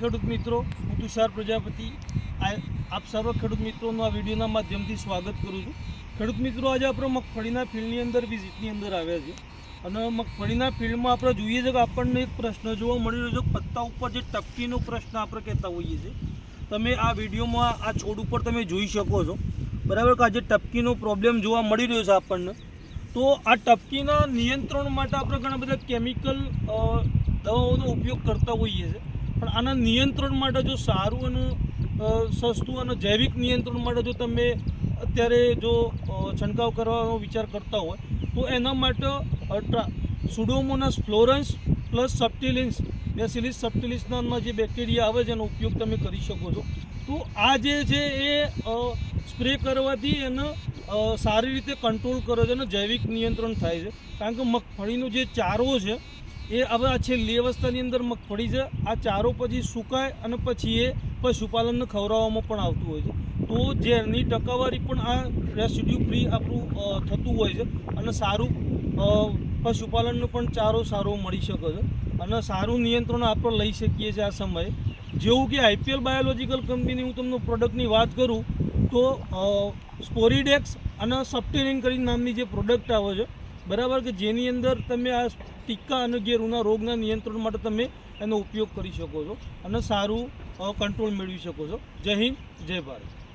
ખેડૂત મિત્રો, હું તુષાર પ્રજાપતિ. આપ સર્વ ખેડૂત મિત્રોનું આ વિડીયોના માધ્યમથી સ્વાગત કરું છું. ખેડૂત મિત્રો, આજે આપણે મગફળીના ફિલ્ડની અંદર, વિઝિટની અંદર આવ્યા છે અને મગફળીના ફિલ્ડમાં આપણે જોઈએ છે કે આપણને એક પ્રશ્ન જોવા મળી રહ્યો છે પત્તા ઉપર જે ટપકીનો પ્રશ્ન આપણે કહેતા હોઈએ છીએ. તમે આ વિડીયોમાં આ છોડ ઉપર તમે જોઈ શકો છો. બરાબર કે આજે ટપકીનો પ્રોબ્લેમ જોવા મળી રહ્યો છે આપણને, તો આ ટપકીના નિયંત્રણ માટે આપણે ઘણા બધા કેમિકલ દવાઓનો ઉપયોગ કરતા હોઈએ છીએ. પણ આના નિયંત્રણ માટે જો સારું અને સસ્તું અને જૈવિક નિયંત્રણ માટે જો તમે અત્યારે જો છંટકાવ કરવાનો વિચાર કરતા હોય, તો એના માટે ultra Pseudomonas fluorescens plus subtilis Bacillus subtilis નામના જે બેક્ટેરિયા આવે છે, એનો ઉપયોગ તમે કરી શકો છો. તો આ જે છે એ સ્પ્રે કરવાથી એને સારી રીતે કંટ્રોલ કરે છે અને જૈવિક નિયંત્રણ થાય છે. કારણ કે મગફળીનો જે ચારો છે એ હવે આ છેલ્લી અવસ્થાની અંદર મગફળી છે. આ ચારો પછી સુકાય અને પછી એ પશુપાલનને ખવડાવવામાં પણ આવતું હોય છે. તો ઝેરની ટકાવારી પણ આ રેસિડ્યુ ફ્રી આપણું થતું હોય છે અને સારું પશુપાલનનો પણ ચારો સારો મળી શકે છે. અને સારું નિયંત્રણ આપણે લઈ શકીએ છીએ આ સમયે. જેવું કે આઈપીએલ બાયોલોજીકલ કંપનીની હું તમને પ્રોડક્ટની વાત કરું, તો સ્પોરીડેક્સ અને સપ્ટેરિંગ કરીને નામની જે પ્રોડક્ટ આવે છે બરાબર કે જેની અંદર તમે આ ટીકા અને ગેરુના રોગના નિયંત્રણ માટે તમે એનો ઉપયોગ કરી શકો છો અને સારું કંટ્રોલ મેળવી શકો છો. જય હિન્દ, જય ભારત.